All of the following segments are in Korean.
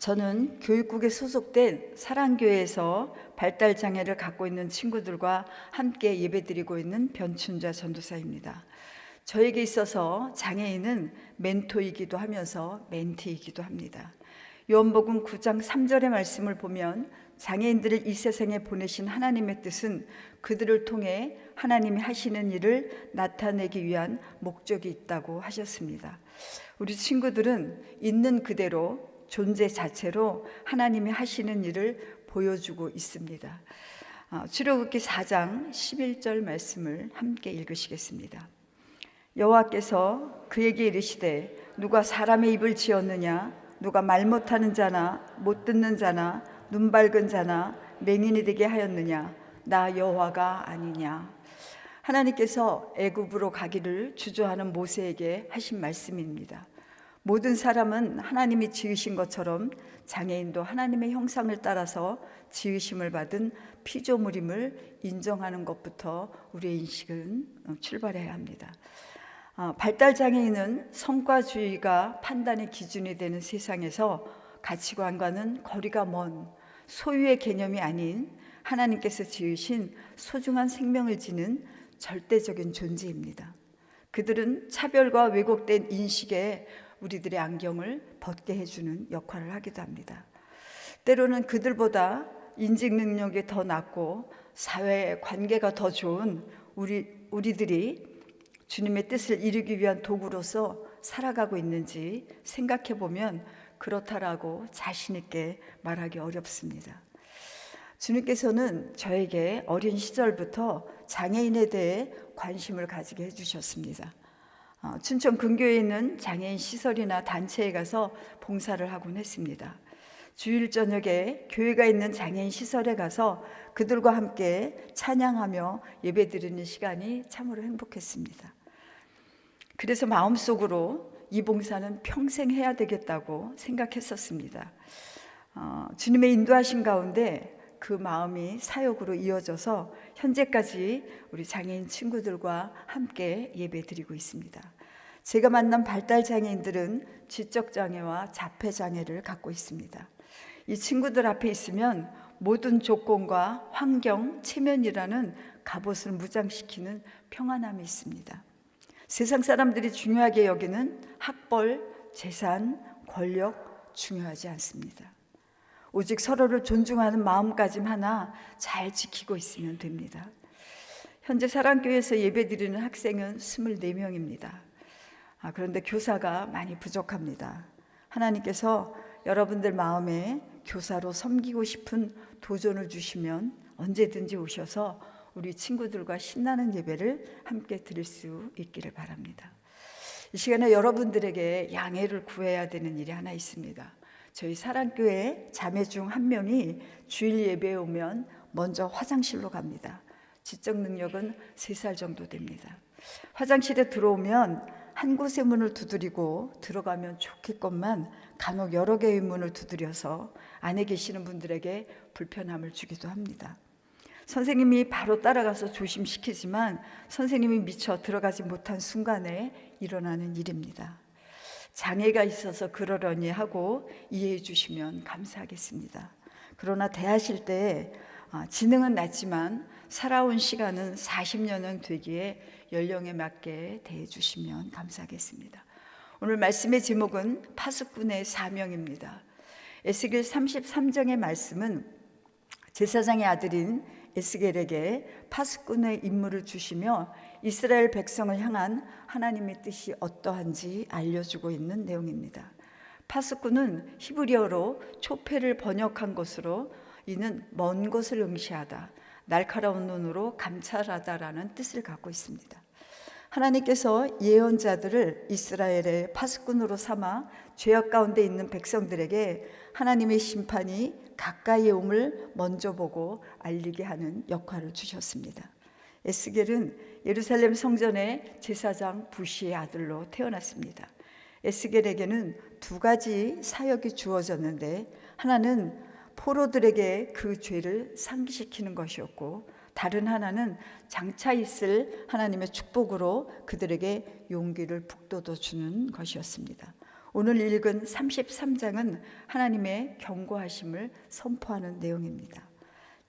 저는 교육국에 소속된 사랑교회에서 발달 장애를 갖고 있는 친구들과 함께 예배드리고 있는 변춘자 전도사입니다. 저에게 있어서 장애인은 멘토이기도 하면서 멘티이기도 합니다. 요한복음 9장 3절의 말씀을 보면 장애인들을 이 세상에 보내신 하나님의 뜻은 그들을 통해 하나님이 하시는 일을 나타내기 위한 목적이 있다고 하셨습니다. 우리 친구들은 있는 그대로 존재 자체로 하나님이 하시는 일을 보여주고 있습니다. 어, 출애굽기 4장 11절 말씀을 함께 읽으시겠습니다. 여호와께서 그에게 이르시되 누가 사람의 입을 지었느냐 누가 말 못하는 자나 못 듣는 자나 눈 밝은 자나 맹인이 되게 하였느냐 나 여호와가 아니냐 하나님께서 애굽으로 가기를 주저하는 모세에게 하신 말씀입니다. 모든 사람은 하나님이 지으신 것처럼 장애인도 하나님의 형상을 따라서 지으심을 받은 피조물임을 인정하는 것부터 우리의 인식은 출발해야 합니다. 어, 발달 장애인은 성과주의가 판단의 기준이 되는 세상에서 가치관과는 거리가 먼 소유의 개념이 아닌 하나님께서 지으신 소중한 생명을 지는 절대적인 존재입니다. 그들은 차별과 왜곡된 인식에 우리들의 안경을 벗게 해주는 역할을 하기도 합니다. 때로는 그들보다 인직 능력이 더 낮고 사회 관계가 더 좋은 우리 우리들이 주님의 뜻을 이루기 위한 도구로서 살아가고 있는지 생각해 보면 그렇다라고 자신 있게 말하기 어렵습니다. 주님께서는 저에게 어린 시절부터 장애인에 대해 관심을 가지게 해주셨습니다. 어, 춘천 근교에 있는 장애인 시설이나 단체에 가서 봉사를 하곤 했습니다. 주일 저녁에 교회가 있는 장애인 시설에 가서 그들과 함께 찬양하며 예배드리는 시간이 참으로 행복했습니다. 그래서 마음속으로 이 봉사는 평생 해야 되겠다고 생각했었습니다. 어, 주님의 인도하신 가운데 그 마음이 사역으로 이어져서 현재까지 우리 장애인 친구들과 함께 예배 드리고 있습니다. 제가 만난 발달 장애인들은 지적 장애와 자폐 장애를 갖고 있습니다. 이 친구들 앞에 있으면 모든 조건과 환경, 체면이라는 갑옷을 무장시키는 평안함이 있습니다. 세상 사람들이 중요하게 여기는 학벌, 재산, 권력 중요하지 않습니다. 오직 서로를 존중하는 마음까짐 하나 잘 지키고 있으면 됩니다. 현재 사랑교회에서 예배드리는 학생은 24명입니다. 아, 그런데 교사가 많이 부족합니다. 하나님께서 여러분들 마음에 교사로 섬기고 싶은 도전을 주시면 언제든지 오셔서 우리 친구들과 신나는 예배를 함께 드릴 수 있기를 바랍니다. 이 시간에 여러분들에게 양해를 구해야 되는 일이 하나 있습니다. 저희 사랑교회 자매 중 한 명이 주일 예배에 오면 먼저 화장실로 갑니다. 지적 능력은 3살 정도 됩니다. 화장실에 들어오면 한 곳의 문을 두드리고 들어가면 좋겠건만 간혹 여러 개의 문을 두드려서 안에 계시는 분들에게 불편함을 주기도 합니다. 선생님이 바로 따라가서 조심시키지만 선생님이 미처 들어가지 못한 순간에 일어나는 일입니다. 장애가 있어서 그러려니 하고 이해해 주시면 감사하겠습니다. 그러나 대하실 때 아, 지능은 낮지만 살아온 시간은 40년은 되기에 연령에 맞게 대해 주시면 감사하겠습니다. 오늘 말씀의 제목은 파수꾼의 사명입니다. 에스겔 33장의 말씀은 제사장의 아들인 에스겔에게 파수꾼의 임무를 주시며 이스라엘 백성을 향한 하나님의 뜻이 어떠한지 알려주고 있는 내용입니다. 파수꾼은 히브리어로 초패를 번역한 것으로 이는 먼 곳을 응시하다, 날카로운 눈으로 감찰하다라는 뜻을 갖고 있습니다. 하나님께서 예언자들을 이스라엘의 파수꾼으로 삼아 죄악 가운데 있는 백성들에게 하나님의 심판이 가까이에 옴을 먼저 보고 알리게 하는 역할을 주셨습니다. 에스겔은 예루살렘 성전의 제사장 부시의 아들로 태어났습니다. 에스겔에게는 두 가지 사역이 주어졌는데 하나는 포로들에게 그 죄를 상기시키는 것이었고 다른 하나는 장차 있을 하나님의 축복으로 그들에게 용기를 북돋워 주는 것이었습니다. 오늘 읽은 33장은 하나님의 경고하심을 선포하는 내용입니다.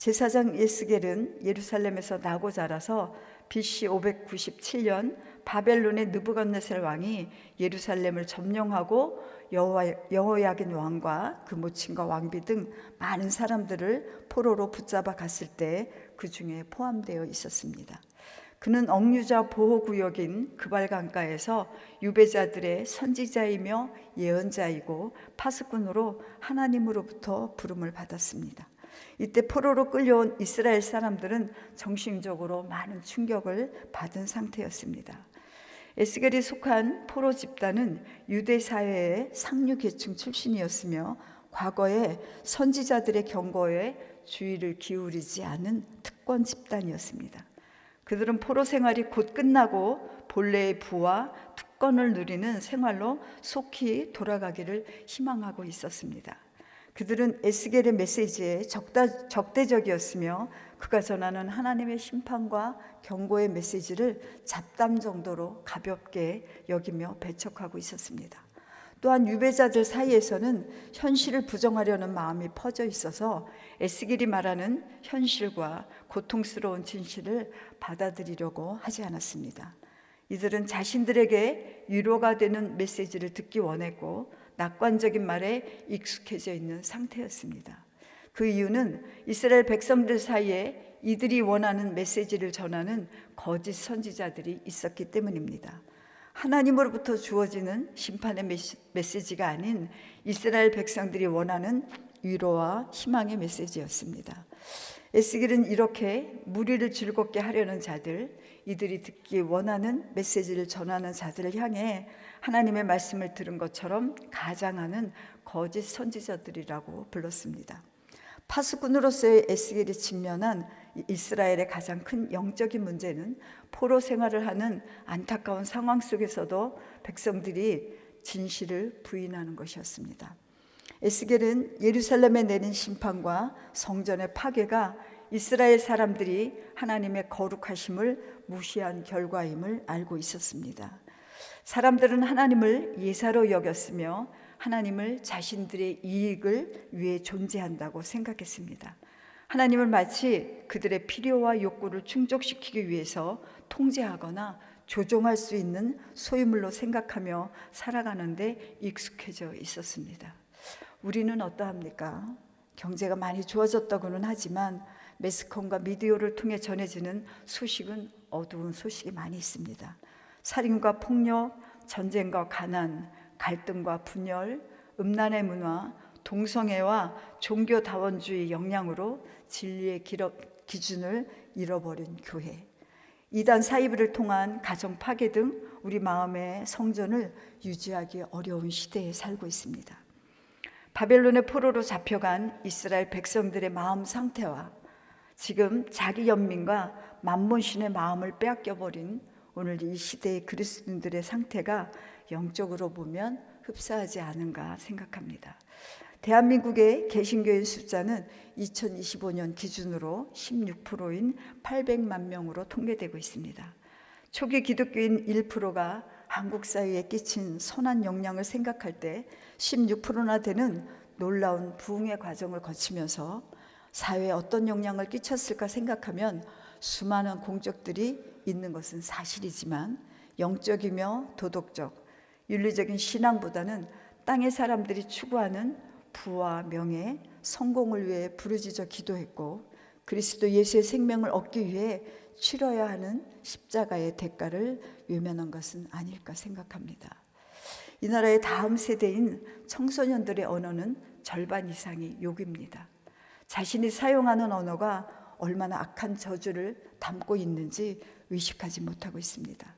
제사장 예스겔은 예루살렘에서 나고 자라서 BC 597년 바벨론의 느부갓네살 왕이 예루살렘을 점령하고 여호야긴 왕과 그 모친과 왕비 등 많은 사람들을 포로로 붙잡아 갔을 때 그 중에 포함되어 있었습니다. 그는 억류자 보호구역인 그발강가에서 유배자들의 선지자이며 예언자이고 파수꾼으로 하나님으로부터 부름을 받았습니다. 이때 포로로 끌려온 이스라엘 사람들은 정신적으로 많은 충격을 받은 상태였습니다. 에스겔이 속한 포로 집단은 유대 사회의 상류 계층 출신이었으며 과거에 선지자들의 경고에 주의를 기울이지 않은 특권 집단이었습니다. 그들은 포로 생활이 곧 끝나고 본래의 부와 특권을 누리는 생활로 속히 돌아가기를 희망하고 있었습니다. 그들은 에스겔의 메시지에 적다, 적대적이었으며 그가 전하는 하나님의 심판과 경고의 메시지를 잡담 정도로 가볍게 여기며 배척하고 있었습니다. 또한 유배자들 사이에서는 현실을 부정하려는 마음이 퍼져 있어서 에스겔이 말하는 현실과 고통스러운 진실을 받아들이려고 하지 않았습니다. 이들은 자신들에게 위로가 되는 메시지를 듣기 원했고 낙관적인 말에 익숙해져 있는 상태였습니다. 그 이유는 이스라엘 백성들 사이에 이들이 원하는 메시지를 전하는 거짓 선지자들이 있었기 때문입니다. 하나님으로부터 주어지는 심판의 메시지가 아닌 이스라엘 백성들이 원하는 위로와 희망의 메시지였습니다. 에스겔은 이렇게 무리를 즐겁게 하려는 자들, 이들이 듣기 원하는 메시지를 전하는 자들을 향해 하나님의 말씀을 들은 것처럼 가장하는 거짓 선지자들이라고 불렀습니다. 파수꾼으로서의 에스겔이 직면한 이스라엘의 가장 큰 영적인 문제는 포로 생활을 하는 안타까운 상황 속에서도 백성들이 진실을 부인하는 것이었습니다. 에스겔은 예루살렘에 내린 심판과 성전의 파괴가 이스라엘 사람들이 하나님의 거룩하심을 무시한 결과임을 알고 있었습니다. 사람들은 하나님을 예사로 여겼으며 하나님을 자신들의 이익을 위해 존재한다고 생각했습니다. 하나님을 마치 그들의 필요와 욕구를 충족시키기 위해서 통제하거나 조종할 수 있는 소유물로 생각하며 살아가는데 익숙해져 있었습니다. 우리는 어떠합니까? 경제가 많이 좋아졌다고는 하지만 매스컴과 미디어를 통해 전해지는 소식은 어두운 소식이 많이 있습니다. 살인과 폭력, 전쟁과 가난, 갈등과 분열, 음란의 문화, 동성애와 종교 다원주의 영향으로 진리의 기준을 잃어버린 교회. 이단 사이비를 통한 가정 파괴 등 우리 마음의 성전을 유지하기 어려운 시대에 살고 있습니다. 바벨론의 포로로 잡혀간 이스라엘 백성들의 마음 상태와 지금 자기 연민과 만몬신의 마음을 빼앗겨 버린 오늘 이 시대의 그리스도인들의 상태가 영적으로 보면 흡사하지 않은가 생각합니다. 대한민국의 개신교인 숫자는 2025년 기준으로 16%인 800만 명으로 통계되고 있습니다. 초기 기독교인 1%가 한국 사회에 끼친 선한 영향을 생각할 때 16%나 되는 놀라운 부흥의 과정을 거치면서 사회에 어떤 영향을 끼쳤을까 생각하면 수많은 공적들이 있는 것은 사실이지만 영적이며 도덕적, 윤리적인 신앙보다는 땅의 사람들이 추구하는 부와 명예, 성공을 위해 부르짖어 기도했고 그리스도 예수의 생명을 얻기 위해 치러야 하는 십자가의 대가를 외면한 것은 아닐까 생각합니다. 이 나라의 다음 세대인 청소년들의 언어는 절반 이상이 욕입니다. 자신이 사용하는 언어가 얼마나 악한 저주를 담고 있는지 의식하지 못하고 있습니다.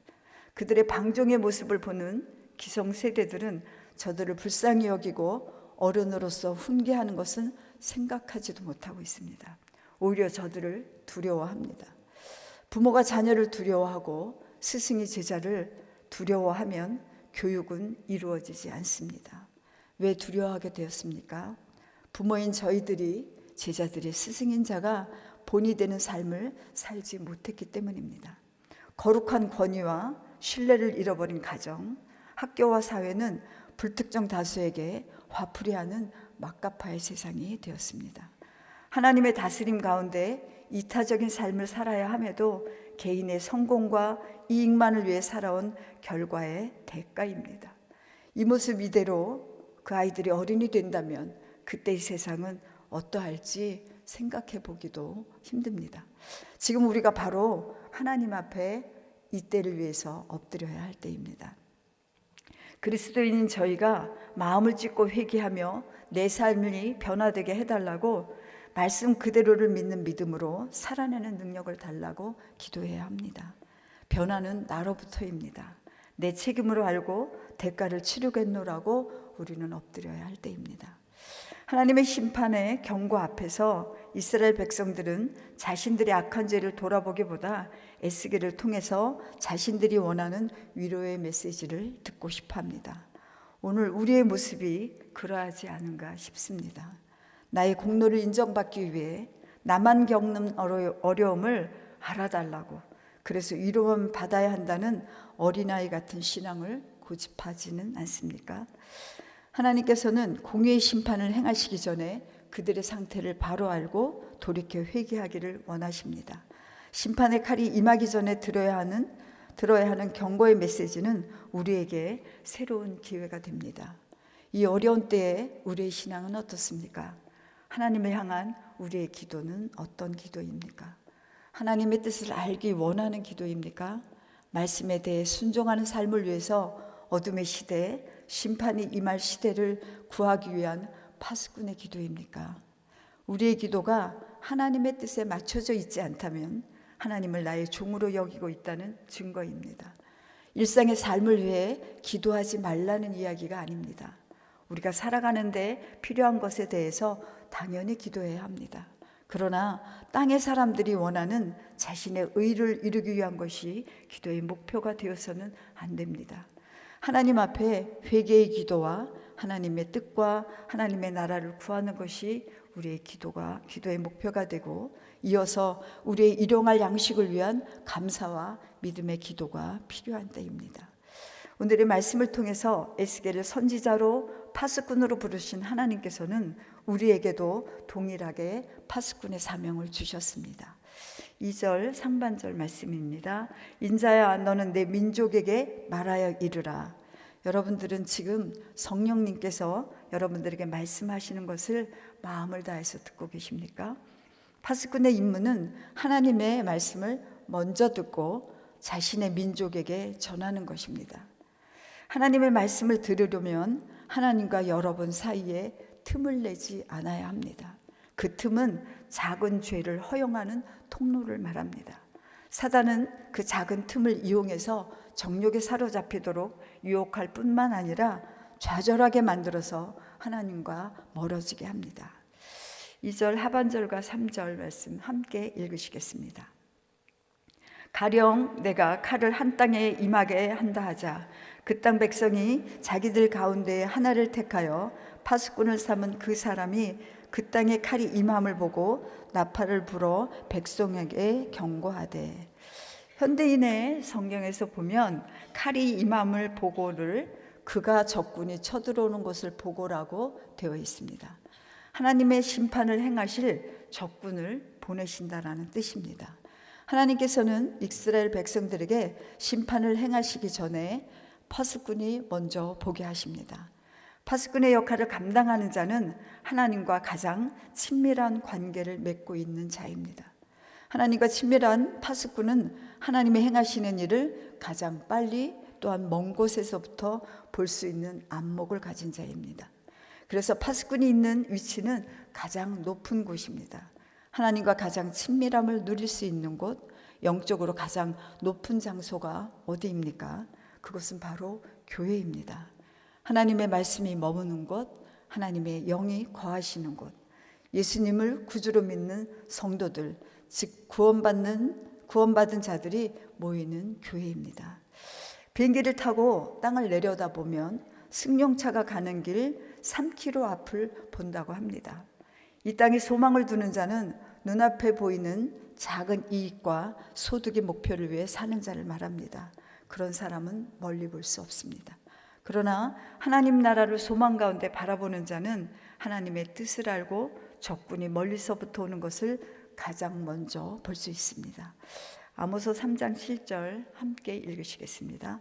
그들의 방종의 모습을 보는 기성 세대들은 저들을 불쌍히 여기고 어른으로서 훈계하는 것은 생각하지도 못하고 있습니다. 오히려 저들을 두려워합니다. 부모가 자녀를 두려워하고 스승이 제자를 두려워하면 교육은 이루어지지 않습니다. 왜 두려워하게 되었습니까? 부모인 저희들이 제자들의 스승인 자가 본이 되는 삶을 살지 못했기 때문입니다. 거룩한 권위와 신뢰를 잃어버린 가정, 학교와 사회는 불특정 다수에게 화풀이하는 막가파의 세상이 되었습니다. 하나님의 다스림 가운데 이타적인 삶을 살아야 함에도 개인의 성공과 이익만을 위해 살아온 결과의 대가입니다. 이 모습 이대로 그 아이들이 어른이 된다면 그때 이 세상은 어떠할지 생각해 보기도 힘듭니다. 지금 우리가 바로 하나님 앞에 이 때를 위해서 엎드려야 할 때입니다. 그리스도인인 저희가 마음을 찢고 회개하며 내 삶이 변화되게 해달라고 말씀 그대로를 믿는 믿음으로 살아내는 능력을 달라고 기도해야 합니다. 변화는 나로부터입니다. 내 책임으로 알고 대가를 치르겠노라고 우리는 엎드려야 할 때입니다. 하나님의 심판의 경고 앞에서 이스라엘 백성들은 자신들의 악한 죄를 돌아보기보다 에스겔을 통해서 자신들이 원하는 위로의 메시지를 듣고 싶어 합니다. 오늘 우리의 모습이 그러하지 않은가 싶습니다. 나의 공로를 인정받기 위해 나만 겪는 어려움을 알아달라고 그래서 위로만 받아야 한다는 어린아이 같은 신앙을 고집하지는 않습니까? 하나님께서는 공의의 심판을 행하시기 전에 그들의 상태를 바로 알고 돌이켜 회개하기를 원하십니다. 심판의 칼이 임하기 전에 들어야 하는 들어야 하는 경고의 메시지는 우리에게 새로운 기회가 됩니다. 이 어려운 때에 우리의 신앙은 어떻습니까? 하나님을 향한 우리의 기도는 어떤 기도입니까? 하나님의 뜻을 알기 원하는 기도입니까? 말씀에 대해 순종하는 삶을 위해서 어둠의 시대, 심판이 임할 시대를 구하기 위한 파수꾼의 기도입니까? 우리의 기도가 하나님의 뜻에 맞춰져 있지 않다면 하나님을 나의 종으로 여기고 있다는 증거입니다. 일상의 삶을 위해 기도하지 말라는 이야기가 아닙니다. 우리가 살아가는데 필요한 것에 대해서 당연히 기도해야 합니다. 그러나 땅의 사람들이 원하는 자신의 의를 이루기 위한 것이 기도의 목표가 되어서는 안 됩니다. 하나님 앞에 회개의 기도와 하나님의 뜻과 하나님의 나라를 구하는 것이 우리의 기도가 기도의 목표가 되고 이어서 우리의 일용할 양식을 위한 감사와 믿음의 기도가 필요한 때입니다. 오늘의 말씀을 통해서 에스겔을 선지자로 파수꾼으로 부르신 하나님께서는 우리에게도 동일하게 파수꾼의 사명을 주셨습니다. 2절 상반절 말씀입니다. 인자야 너는 내 민족에게 말하여 이르라. 여러분들은 지금 성령님께서 여러분들에게 말씀하시는 것을 마음을 다해서 듣고 계십니까? 파수꾼의 임무는 하나님의 말씀을 먼저 듣고 자신의 민족에게 전하는 것입니다. 하나님의 말씀을 들으려면 하나님과 여러분 사이에 틈을 내지 않아야 합니다. 그 틈은 작은 죄를 허용하는 통로를 말합니다. 사단은 그 작은 틈을 이용해서 정욕에 사로잡히도록 유혹할 뿐만 아니라 좌절하게 만들어서 하나님과 멀어지게 합니다. 2절 하반절과 3절 말씀 함께 읽으시겠습니다. 가령 내가 칼을 한 땅에 임하게 한다 하자 그 땅 백성이 자기들 가운데 하나를 택하여 파수꾼을 삼은 그 사람이 그 땅에 칼이 임함을 보고 나팔을 불어 백성에게 경고하되 현대인의 성경에서 보면 칼이 임함을 보고를 그가 적군이 쳐들어오는 것을 보고라고 되어 있습니다. 하나님의 심판을 행하실 적군을 보내신다라는 뜻입니다. 하나님께서는 이스라엘 백성들에게 심판을 행하시기 전에 파수꾼이 먼저 보게 하십니다. 파수꾼의 역할을 감당하는 자는 하나님과 가장 친밀한 관계를 맺고 있는 자입니다. 하나님과 친밀한 파수꾼은 하나님의 행하시는 일을 가장 빨리 또한 먼 곳에서부터 볼 수 있는 안목을 가진 자입니다. 그래서 파수꾼이 있는 위치는 가장 높은 곳입니다. 하나님과 가장 친밀함을 누릴 수 있는 곳, 영적으로 가장 높은 장소가 어디입니까? 그것은 바로 교회입니다. 하나님의 말씀이 머무는 곳, 하나님의 영이 거하시는 곳, 예수님을 구주로 믿는 성도들, 즉 구원받는 구원받은 자들이 모이는 교회입니다. 비행기를 타고 땅을 내려다 보면 승용차가 가는 길 3km 앞을 본다고 합니다. 이 땅에 소망을 두는 자는 눈앞에 보이는 작은 이익과 소득의 목표를 위해 사는 자를 말합니다. 그런 사람은 멀리 볼 수 없습니다. 그러나 하나님 나라를 소망 가운데 바라보는 자는 하나님의 뜻을 알고 적군이 멀리서부터 오는 것을 가장 먼저 볼 수 있습니다. 아모스 3장 7절 함께 읽으시겠습니다.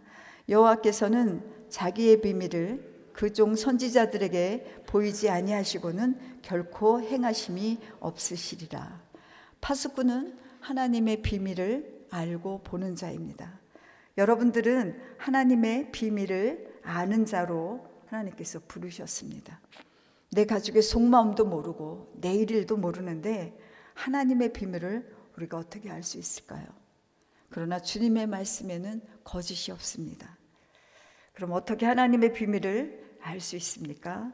여호와께서는 자기의 비밀을 그 종 선지자들에게 보이지 아니하시고는 결코 행하심이 없으시리라. 파수꾼은 하나님의 비밀을 알고 보는 자입니다. 여러분들은 하나님의 비밀을 아는 자로 하나님께서 부르셨습니다. 내 가족의 속마음도 모르고 내일 일도 모르는데 하나님의 비밀을 우리가 어떻게 알 수 있을까요? 그러나 주님의 말씀에는 거짓이 없습니다. 그럼 어떻게 하나님의 비밀을 알 수 있습니까?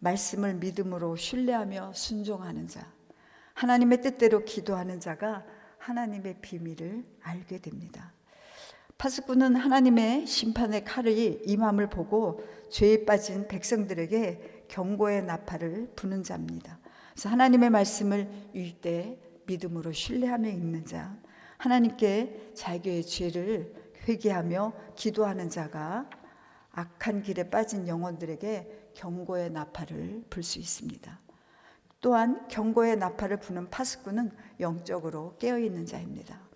말씀을 믿음으로 신뢰하며 순종하는 자, 하나님의 뜻대로 기도하는 자가 하나님의 비밀을 알게 됩니다. 파수꾼은 하나님의 심판의 칼이 임함을 보고 죄에 빠진 백성들에게 경고의 나팔을 부는 자입니다. 그래서 하나님의 말씀을 읽되 믿음으로 신뢰하며 읽는 자, 하나님께 자기의 죄를 회개하며 기도하는 자가 악한 길에 빠진 영혼들에게 경고의 나팔을 불 수 있습니다. 또한 경고의 나팔을 부는 파수꾼은 영적으로 깨어 있는 자입니다.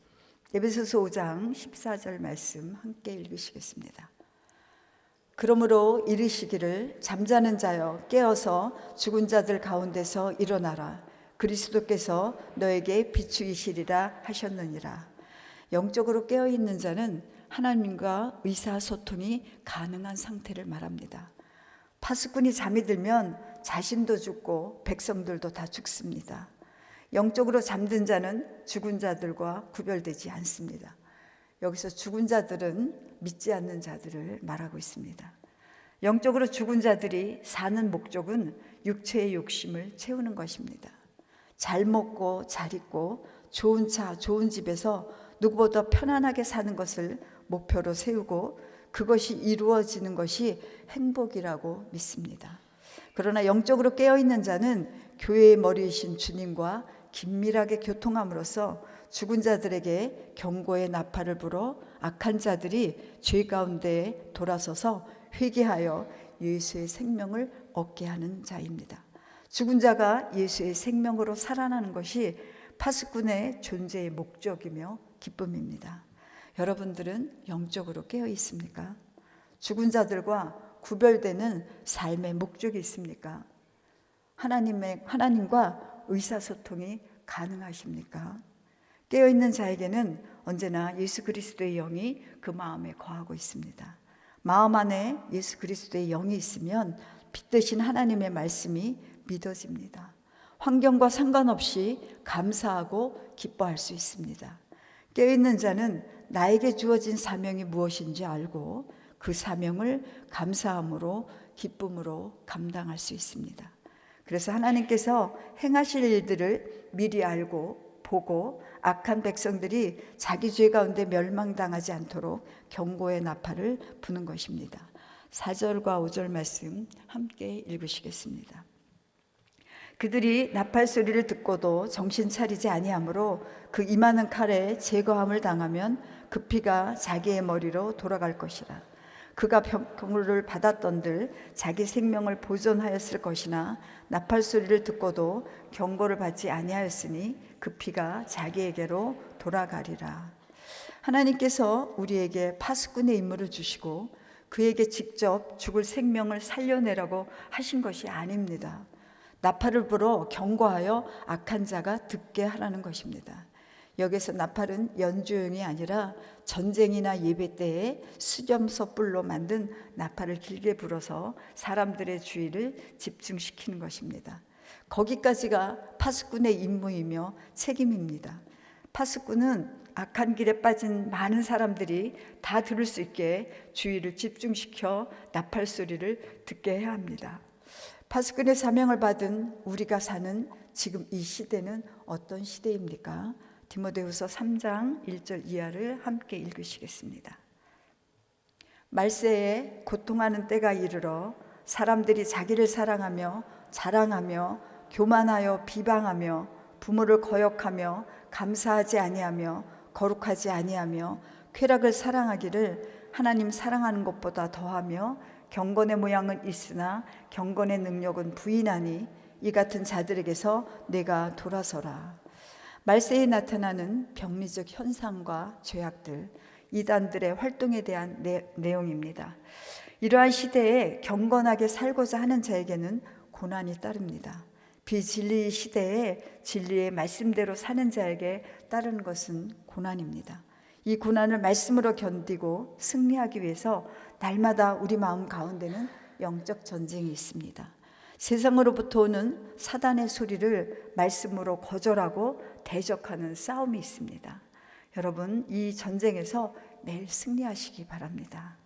에베소서 5장 14절 말씀 함께 읽으시겠습니다. 그러므로 이르시기를 잠자는 자여 깨어서 죽은 자들 가운데서 일어나라 그리스도께서 너에게 비추이시리라 하셨느니라. 영적으로 깨어 있는 자는 하나님과 의사소통이 가능한 상태를 말합니다. 파수꾼이 잠이 들면 자신도 죽고 백성들도 다 죽습니다. 영적으로 잠든 자는 죽은 자들과 구별되지 않습니다. 여기서 죽은 자들은 믿지 않는 자들을 말하고 있습니다. 영적으로 죽은 자들이 사는 목적은 육체의 욕심을 채우는 것입니다. 잘 먹고 잘 입고 좋은 차, 좋은 집에서 누구보다 편안하게 사는 것을 목표로 세우고 그것이 이루어지는 것이 행복이라고 믿습니다. 그러나 영적으로 깨어있는 자는 교회의 머리이신 주님과 긴밀하게 교통함으로써 죽은 자들에게 경고의 나팔을 불어 악한 자들이 죄 가운데 돌아서서 회개하여 예수의 생명을 얻게 하는 자입니다. 죽은 자가 예수의 생명으로 살아나는 것이 파수꾼의 존재의 목적이며 기쁨입니다. 여러분들은 영적으로 깨어 있습니까? 죽은 자들과 구별되는 삶의 목적이 있습니까? 하나님의 하나님과 의사소통이 가능하십니까? 깨어 있는 자에게는 언제나 예수 그리스도의 영이 그 마음에 거하고 있습니다. 마음 안에 예수 그리스도의 영이 있으면 빛 대신 하나님의 말씀이 믿어집니다. 환경과 상관없이 감사하고 기뻐할 수 있습니다. 깨어있는 자는 나에게 주어진 사명이 무엇인지 알고 그 사명을 감사함으로 기쁨으로 감당할 수 있습니다. 그래서 하나님께서 행하실 일들을 미리 알고 보고 악한 백성들이 자기 죄 가운데 멸망당하지 않도록 경고의 나팔을 부는 것입니다. 4절과 5절 말씀 함께 읽으시겠습니다. 그들이 나팔 소리를 듣고도 정신 차리지 아니하므로 그 임하는 칼에 제거함을 당하면 그 피가 자기의 머리로 돌아갈 것이라. 그가 경고를 받았던들 자기 생명을 보존하였을 것이나 나팔 소리를 듣고도 경고를 받지 아니하였으니 그 피가 자기에게로 돌아가리라. 하나님께서 우리에게 파수꾼의 임무를 주시고 그에게 직접 죽을 생명을 살려내라고 하신 것이 아닙니다. 나팔을 불어 경고하여 악한 자가 듣게 하라는 것입니다. 여기서 나팔은 연주용이 아니라 전쟁이나 예배 때에 수점 섣불로 만든 나팔을 길게 불어서 사람들의 주의를 집중시키는 것입니다. 거기까지가 파수꾼의 임무이며 책임입니다. 파수꾼은 악한 길에 빠진 많은 사람들이 다 들을 수 있게 주의를 집중시켜 나팔 소리를 듣게 해야 합니다. 파수꾼의 사명을 받은 우리가 사는 지금 이 시대는 어떤 시대입니까? 디모데후서 3장 1절 이하를 함께 읽으시겠습니다. 말세에 고통하는 때가 이르러 사람들이 자기를 사랑하며 자랑하며 교만하여 비방하며 부모를 거역하며 감사하지 아니하며 거룩하지 아니하며 쾌락을 사랑하기를 하나님 사랑하는 것보다 더하며 경건의 모양은 있으나 경건의 능력은 부인하니 이 같은 자들에게서 내가 돌아서라. 말세에 나타나는 병리적 현상과 죄악들, 이단들의 활동에 대한 내, 내용입니다. 이러한 시대에 경건하게 살고자 하는 자에게는 고난이 따릅니다. 비진리 시대에 진리의 말씀대로 사는 자에게 따르는 것은 고난입니다. 이 고난을 말씀으로 견디고 승리하기 위해서 날마다 우리 마음 가운데는 영적 전쟁이 있습니다. 세상으로부터 오는 사단의 소리를 말씀으로 거절하고 대적하는 싸움이 있습니다. 여러분, 이 전쟁에서 매일 승리하시기 바랍니다.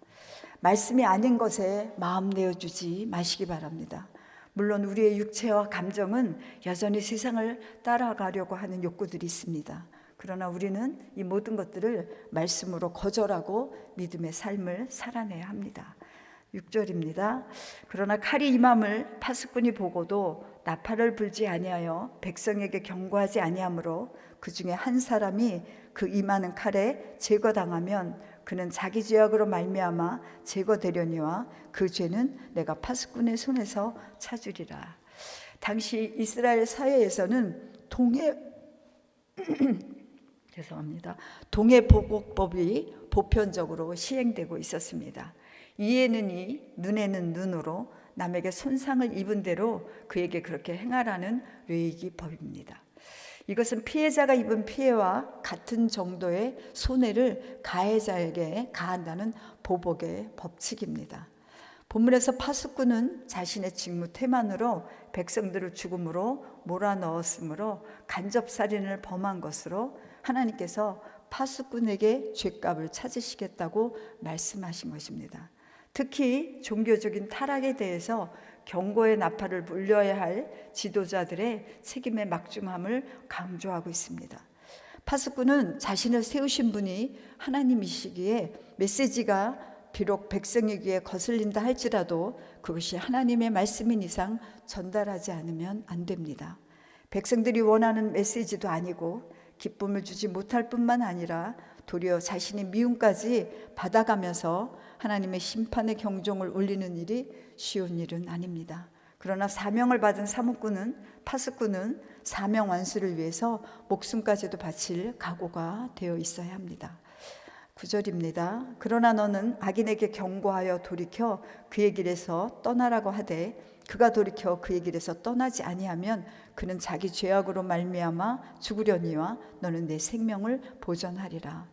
말씀이 아닌 것에 마음 내어주지 마시기 바랍니다. 물론 우리의 육체와 감정은 여전히 세상을 따라가려고 하는 욕구들이 있습니다. 그러나 우리는 이 모든 것들을 말씀으로 거절하고 믿음의 삶을 살아내야 합니다. 6절입니다. 그러나 칼이 임함을 파수꾼이 보고도 나팔을 불지 아니하여 백성에게 경고하지 아니하므로 그 중에 한 사람이 그 임하는 칼에 제거당하면 그는 자기 죄악으로 말미암아 제거되려니와 그 죄는 내가 파수꾼의 손에서 찾으리라. 당시 이스라엘 사회에서는 동해 죄송합니다. 동해 보곡법이 보편적으로 시행되고 있었습니다. 이에는 이, 눈에는 눈으로 남에게 손상을 입은 대로 그에게 그렇게 행하라는 뇌이기 법입니다. 이것은 피해자가 입은 피해와 같은 정도의 손해를 가해자에게 가한다는 보복의 법칙입니다. 본문에서 파수꾼은 자신의 직무 태만으로 백성들을 죽음으로 몰아넣었으므로 간접살인을 범한 것으로 하나님께서 파수꾼에게 죄값을 찾으시겠다고 말씀하신 것입니다. 특히 종교적인 타락에 대해서 경고의 나팔을 불려야 할 지도자들의 책임의 막중함을 강조하고 있습니다. 파수꾼은 자신을 세우신 분이 하나님이시기에 메시지가 비록 백성의 귀에 거슬린다 할지라도 그것이 하나님의 말씀인 이상 전달하지 않으면 안 됩니다. 백성들이 원하는 메시지도 아니고 기쁨을 주지 못할 뿐만 아니라 도리어 자신의 미움까지 받아가면서 하나님의 심판의 경종을 울리는 일이 쉬운 일은 아닙니다. 그러나 사명을 받은 사목꾼은 파수꾼은 사명 완수를 위해서 목숨까지도 바칠 각오가 되어 있어야 합니다. 9절입니다. 그러나 너는 악인에게 경고하여 돌이켜 그의 길에서 떠나라고 하되 그가 돌이켜 그의 길에서 떠나지 아니하면 그는 자기 죄악으로 말미암아 죽으려니와 너는 내 생명을 보전하리라.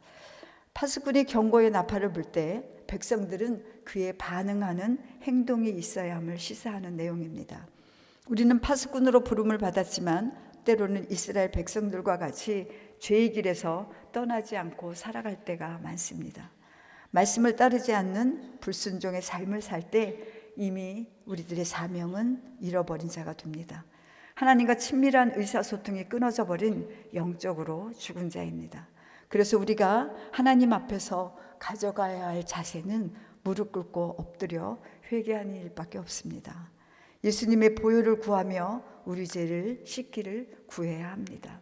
파수꾼이 경고의 나팔을 불 때 백성들은 그에 반응하는 행동이 있어야 함을 시사하는 내용입니다. 우리는 파수꾼으로 부름을 받았지만 때로는 이스라엘 백성들과 같이 죄의 길에서 떠나지 않고 살아갈 때가 많습니다. 말씀을 따르지 않는 불순종의 삶을 살 때 이미 우리들의 사명은 잃어버린 자가 됩니다. 하나님과 친밀한 의사소통이 끊어져 버린 영적으로 죽은 자입니다. 그래서 우리가 하나님 앞에서 가져가야 할 자세는 무릎 꿇고 엎드려 회개하는 일밖에 없습니다. 예수님의 보혈을 구하며 우리 죄를 씻기를 구해야 합니다.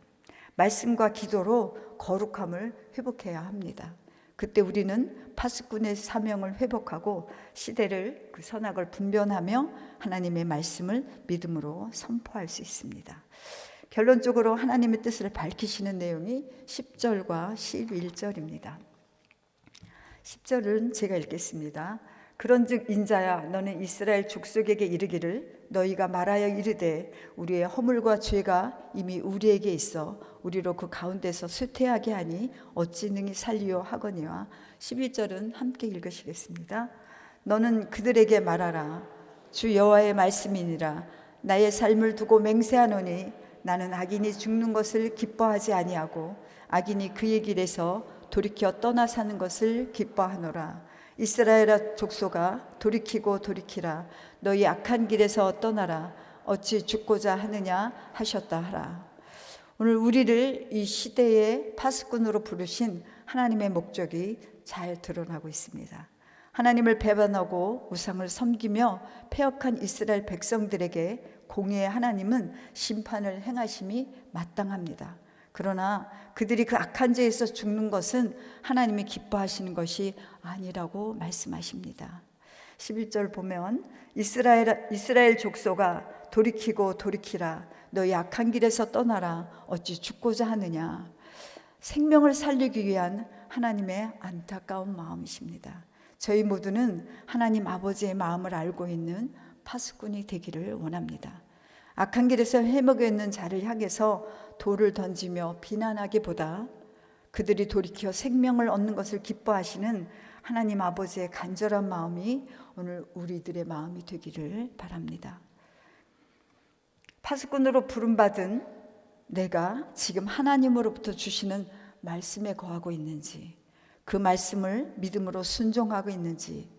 말씀과 기도로 거룩함을 회복해야 합니다. 그때 우리는 파수꾼의 사명을 회복하고 시대를 그 선악을 분별하며 하나님의 말씀을 믿음으로 선포할 수 있습니다. 결론적으로 하나님의 뜻을 밝히시는 내용이 10절과 11절입니다. 10절은 제가 읽겠습니다. 그런즉 인자야 너는 이스라엘 족속에게 이르기를 너희가 말하여 이르되 우리의 허물과 죄가 이미 우리에게 있어 우리로 그 가운데서 쇠퇴하게 하니 어찌 능히 살리요 하거니와 12절은 함께 읽으시겠습니다. 너는 그들에게 말하라 주 여호와의 말씀이니라 나의 삶을 두고 맹세하노니 나는 악인이 죽는 것을 기뻐하지 아니하고 악인이 그의 길에서 돌이켜 떠나 사는 것을 기뻐하노라. 이스라엘 족속아 돌이키고 돌이키라. 너희 악한 길에서 떠나라. 어찌 죽고자 하느냐 하셨다 하라. 오늘 우리를 이 시대의 파수꾼으로 부르신 하나님의 목적이 잘 드러나고 있습니다. 하나님을 배반하고 우상을 섬기며 폐역한 이스라엘 백성들에게 공의의 하나님은 심판을 행하심이 마땅합니다. 그러나 그들이 그 악한 죄에서 죽는 것은 하나님이 기뻐하시는 것이 아니라고 말씀하십니다. 11절 보면 이스라엘 이스라엘 족속아 돌이키고 돌이키라 너 약한 길에서 떠나라 어찌 죽고자 하느냐 생명을 살리기 위한 하나님의 안타까운 마음이십니다. 저희 모두는 하나님 아버지의 마음을 알고 있는 파수꾼이 되기를 원합니다. 악한 길에서 헤매고 있는 자를 향해서 돌을 던지며 비난하기보다 그들이 돌이켜 생명을 얻는 것을 기뻐하시는 하나님 아버지의 간절한 마음이 오늘 우리들의 마음이 되기를 바랍니다. 파수꾼으로 부름받은 내가 지금 하나님으로부터 주시는 말씀에 거하고 있는지, 그 말씀을 믿음으로 순종하고 있는지,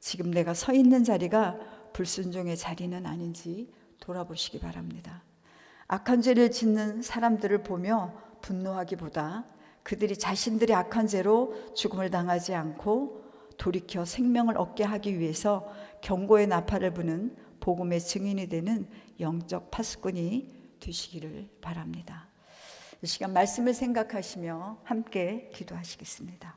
지금 내가 서 있는 자리가 불순종의 자리는 아닌지 돌아보시기 바랍니다. 악한 죄를 짓는 사람들을 보며 분노하기보다 그들이 자신들의 악한 죄로 죽음을 당하지 않고 돌이켜 생명을 얻게 하기 위해서 경고의 나팔을 부는 복음의 증인이 되는 영적 파수꾼이 되시기를 바랍니다. 이 시간 말씀을 생각하시며 함께 기도하시겠습니다.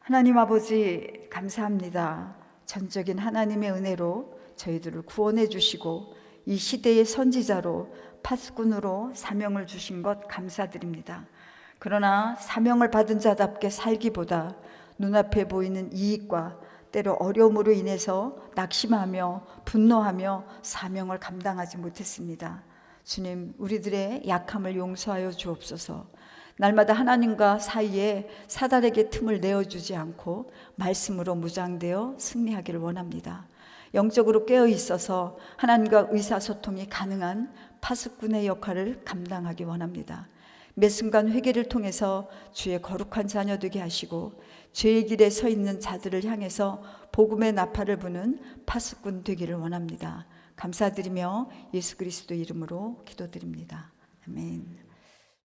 하나님 아버지 감사합니다. 전적인 하나님의 은혜로 저희들을 구원해 주시고 이 시대의 선지자로 파수꾼으로 사명을 주신 것 감사드립니다. 그러나 사명을 받은 자답게 살기보다 눈앞에 보이는 이익과 때로 어려움으로 인해서 낙심하며 분노하며 사명을 감당하지 못했습니다. 주님, 우리들의 약함을 용서하여 주옵소서. 날마다 하나님과 사이에 사단에게 틈을 내어주지 않고 말씀으로 무장되어 승리하기를 원합니다. 영적으로 깨어 있어서 하나님과 의사소통이 가능한 파수꾼의 역할을 감당하기 원합니다. 매 순간 회개를 통해서 주의 거룩한 자녀 되게 하시고 죄의 길에 서 있는 자들을 향해서 복음의 나팔을 부는 파수꾼 되기를 원합니다. 감사드리며 예수 그리스도 이름으로 기도드립니다. 아멘.